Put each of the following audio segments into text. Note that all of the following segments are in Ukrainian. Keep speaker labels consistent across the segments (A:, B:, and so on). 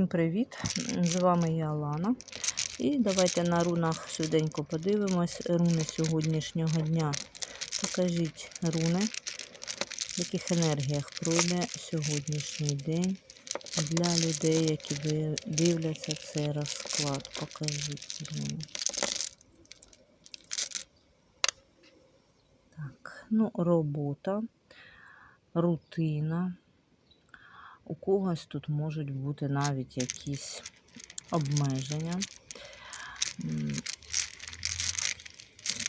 A: Всім привіт! З вами я Алана. І давайте на рунах швиденько подивимось руни сьогоднішнього дня. Покажіть руни, в яких енергіях пройде сьогоднішній день для людей, які дивляться цей розклад. Покажіть руни. Так, ну, робота, рутина. У когось тут можуть бути навіть якісь обмеження.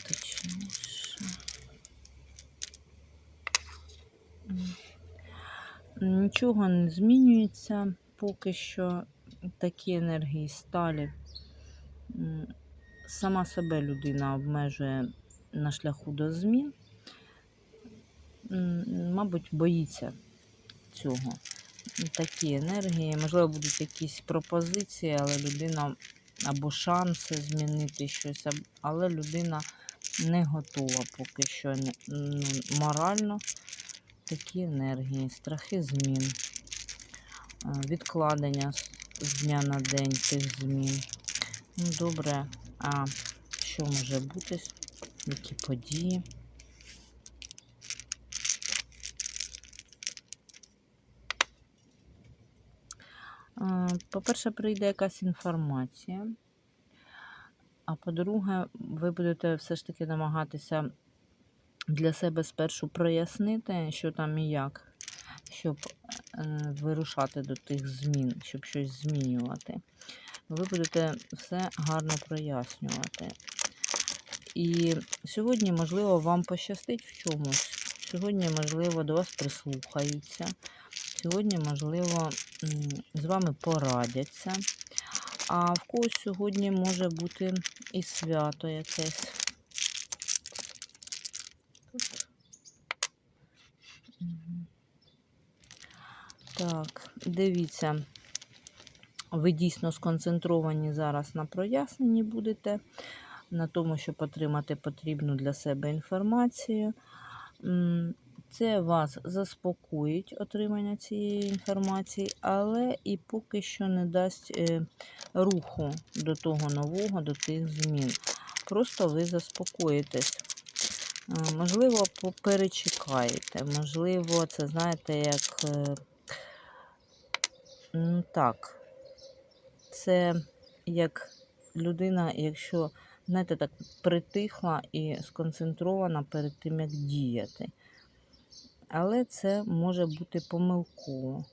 A: Точніше. Нічого не змінюється поки що. Такі енергії сталі. Сама себе людина обмежує на шляху до змін. Мабуть, боїться цього такі енергії. Можливо, будуть якісь пропозиції, але людина або шанси змінити щось, але людина не готова поки що ну, морально. Такі енергії, страхи змін, відкладення з дня на день тих змін. Ну, добре, а що може бути? Які події? По-перше, прийде якась інформація. А по-друге, ви будете все ж таки намагатися для себе спершу прояснити, що там і як, щоб е, вирушати до тих змін, щоб щось змінювати. Ви будете все гарно прояснювати. І сьогодні, можливо, вам пощастить в чомусь. Сьогодні, можливо, до вас прислухаються. Сьогодні, можливо, з вами порадяться. А в когось сьогодні може бути і свято якесь. Так, дивіться, ви дійсно сконцентровані зараз на проясненні будете, на тому, щоб отримати потрібну для себе інформацію. Це вас заспокоїть отримання цієї інформації, але і поки що не дасть е, руху до того нового, до тих змін. Просто ви заспокоїтесь. Е, Можливо, поперечекаєте. Можливо, це знаєте, як м, так. Це як людина, якщо, знаєте, так притихла і сконцентрована перед тим, як діяти. Але це може бути помилково.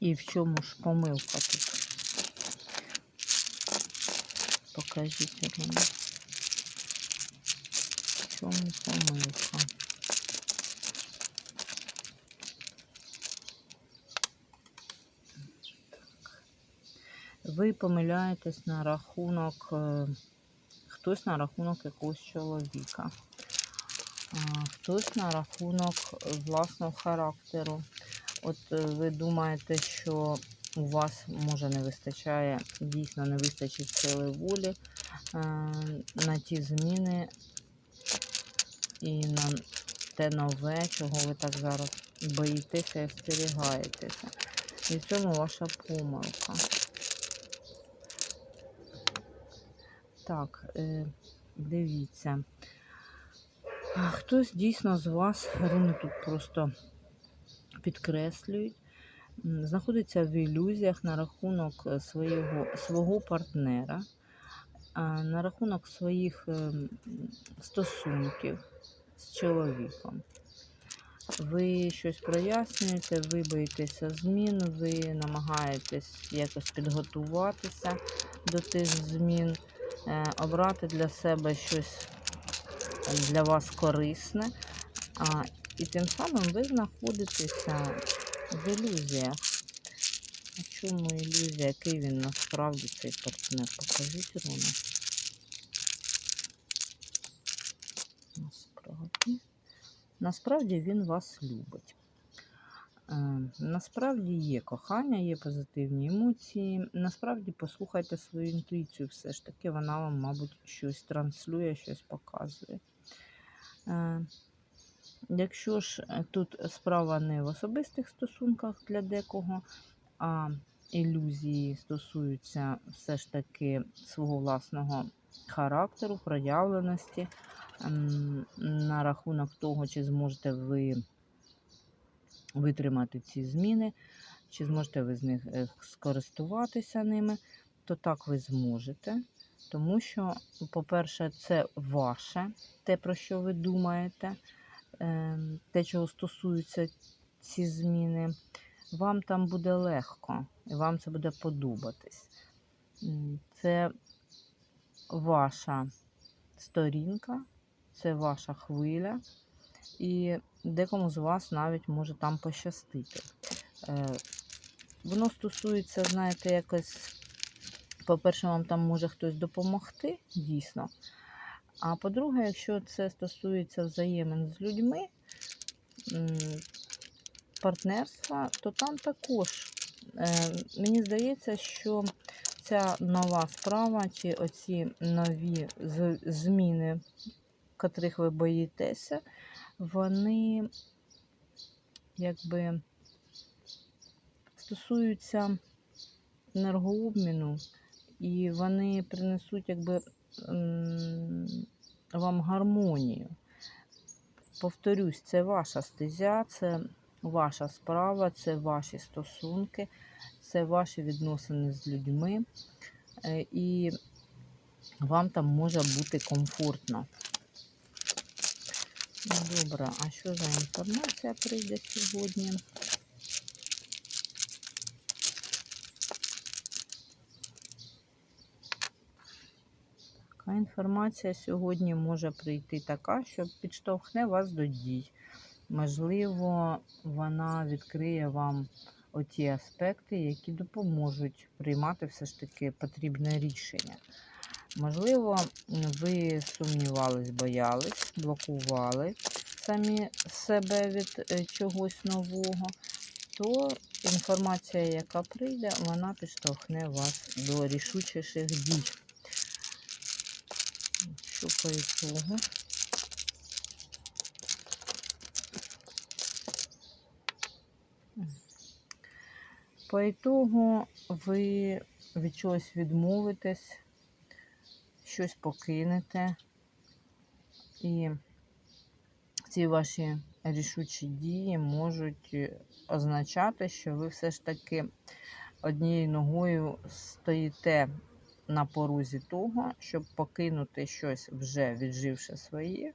A: І в чому ж помилка тут? Покажіть мені. В чому помилка? Ви помиляєтесь на рахунок, е, хтось на рахунок якогось чоловіка, хтось на рахунок власного характеру. От е, ви думаєте, що у вас може не вистачає, дійсно не вистачить сили волі е, на ті зміни і на те нове, чого ви так зараз боїтеся і остерігаєтеся. І в цьому ваша помилка. Так, е, дивіться. Хтось дійсно з вас, руни тут просто підкреслюють, знаходиться в ілюзіях на рахунок е, свого, свого партнера, на рахунок своїх ем, стосунків з чоловіком. Ви щось прояснюєте, ви боїтеся змін, ви намагаєтесь якось підготуватися до тих змін, е, обрати для себе щось для вас корисне, і тим самим ви знаходитеся в ілюзіях. А чому ілюзія? Який він насправді цей партнер? Покажіть руну. Насправді. Насправді він вас любить. Е, Насправді є кохання, є позитивні емоції. Насправді послухайте свою інтуїцію, все ж таки вона вам, мабуть, щось транслює, щось показує. Е, Якщо ж е, тут справа не в особистих стосунках для декого, а ілюзії стосуються все ж таки свого власного характеру, проявленості, на рахунок того, чи зможете ви витримати ці зміни, чи зможете ви з них е, скористуватися ними, то так ви зможете. Тому що, по-перше, це ваше, те, про що ви думаєте, ем, те, чого стосуються ці зміни, вам там буде легко, і вам це буде подобатись. Це ваша сторінка, це ваша хвиля, і декому з вас навіть може там пощастити. Е, Воно стосується, знаєте, якось, по-перше, вам там може хтось допомогти, дійсно. А по-друге, якщо це стосується взаємин з людьми, партнерства, то там також е, мені здається, що ця нова справа чи оці нові зміни, котрих ви боїтеся, вони якби стосуються енергообміну, і вони принесуть якби вам гармонію. Повторюсь, це ваша стезя, це ваша справа, це ваші стосунки, це ваші відносини з людьми, е, і вам там може бути комфортно. Добре, а що за інформація прийде сьогодні? Інформація сьогодні може прийти така, що підштовхне вас до дій. Можливо, вона відкриє вам оті аспекти, які допоможуть приймати все ж таки потрібне рішення. Можливо, ви сумнівались, боялись, блокували самі себе від е, чогось нового, то інформація, яка прийде, вона підштовхне вас до рішучіших дій. По ітогу? По ітогу ви від чогось відмовитесь, щось покинете, і ці ваші рішучі дії можуть означати, що ви все ж таки однією ногою стоїте на порозі того, щоб покинути щось вже відживши своє,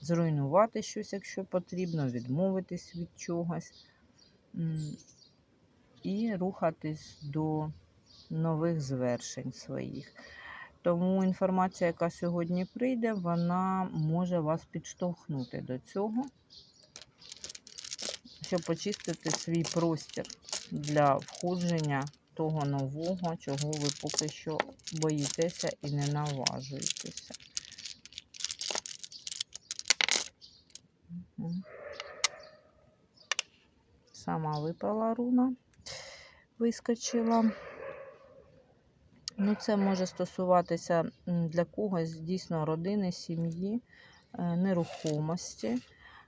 A: зруйнувати щось, якщо потрібно, відмовитись від чогось і рухатись до нових звершень своїх. Тому інформація, яка сьогодні прийде, вона може вас підштовхнути до цього, щоб очистити свій простір для входження того нового, чого ви поки що боїтеся і не наважуєтеся. Сама випала руна, вискочила. Ну, це може стосуватися для когось дійсно родини, сім'ї, е, нерухомості.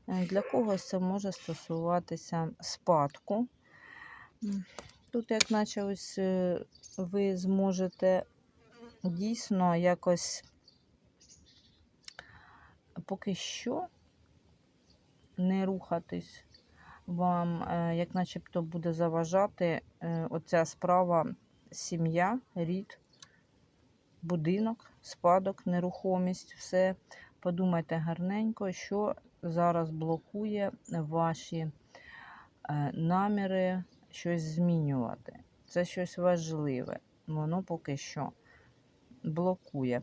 A: Е, Для когось це може стосуватися спадку. Тут, як наче ось е, ви зможете дійсно якось поки що не рухатись. Вам, е, як начебто, буде заважати е, оця справа сім'я, рід, будинок, спадок, нерухомість, все. Подумайте гарненько, що зараз блокує ваші наміри щось змінювати. Це щось важливе. Воно поки що блокує.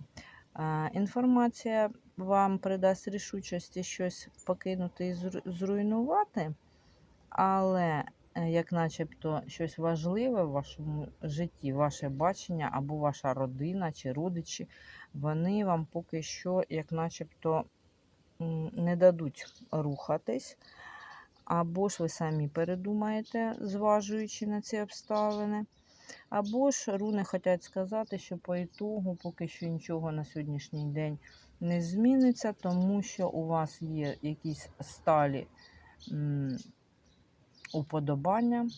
A: Інформація вам придасть рішучості щось покинути і зруйнувати, але е, як начебто щось важливе в вашому житті, ваше бачення або ваша родина чи родичі, вони вам поки що, як начебто, не дадуть рухатись. Або ж ви самі передумаєте, зважуючи на ці обставини. Або ж руни хочуть сказати, що по ітогу поки що нічого на сьогоднішній день не зміниться, тому що у вас є якісь сталі м, уподобання,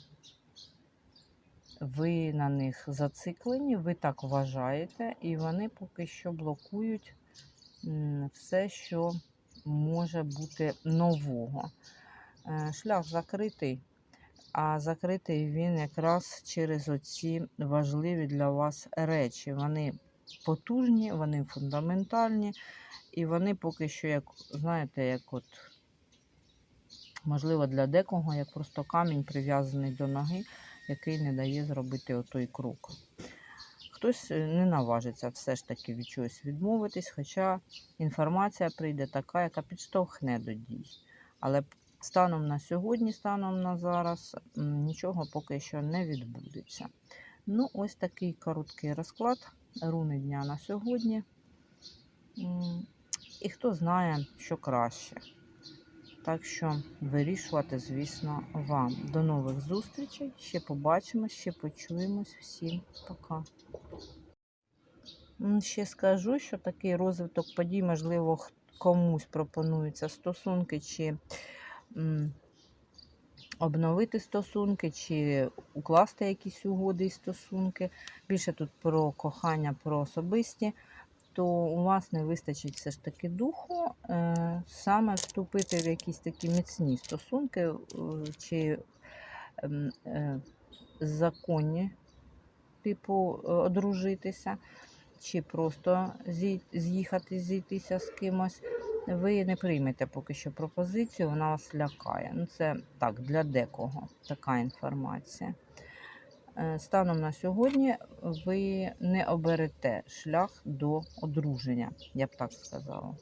A: ви на них зациклені, ви так вважаєте, і вони поки що блокують м, все, що може бути нового. Е, Шлях закритий, а закритий він якраз через оці важливі для вас речі. Вони потужні, вони фундаментальні, і вони поки що, як знаєте, як от, можливо, для декого, як просто камінь прив'язаний до ноги, який не дає зробити отой крок. Хтось е, не наважиться все ж таки від чогось відмовитись, хоча інформація прийде така, яка підштовхне до дій. Але станом на сьогодні, станом на зараз, нічого поки що не відбудеться. Ну, ось такий короткий розклад руни дня на сьогодні. І хто знає, що краще. Так що вирішувати, звісно, вам. До нових зустрічей. Ще побачимось, ще почуємось. Всім пока. Ще скажу, що такий розвиток подій, можливо, комусь пропонуються стосунки, чи обновити стосунки, чи укласти якісь угоди і стосунки. Більше тут про кохання, про особисті, то у вас не вистачить все ж таки духу е, саме вступити в якісь такі міцні стосунки, е, чи ем, е, законні, типу, одружитися чи просто з'їхати, зійтися з кимось, ви не приймете поки що пропозицію, вона вас лякає. Ну, це так, для декого така інформація. Е, Станом на сьогодні ви не оберете шлях до одруження, я б так сказала.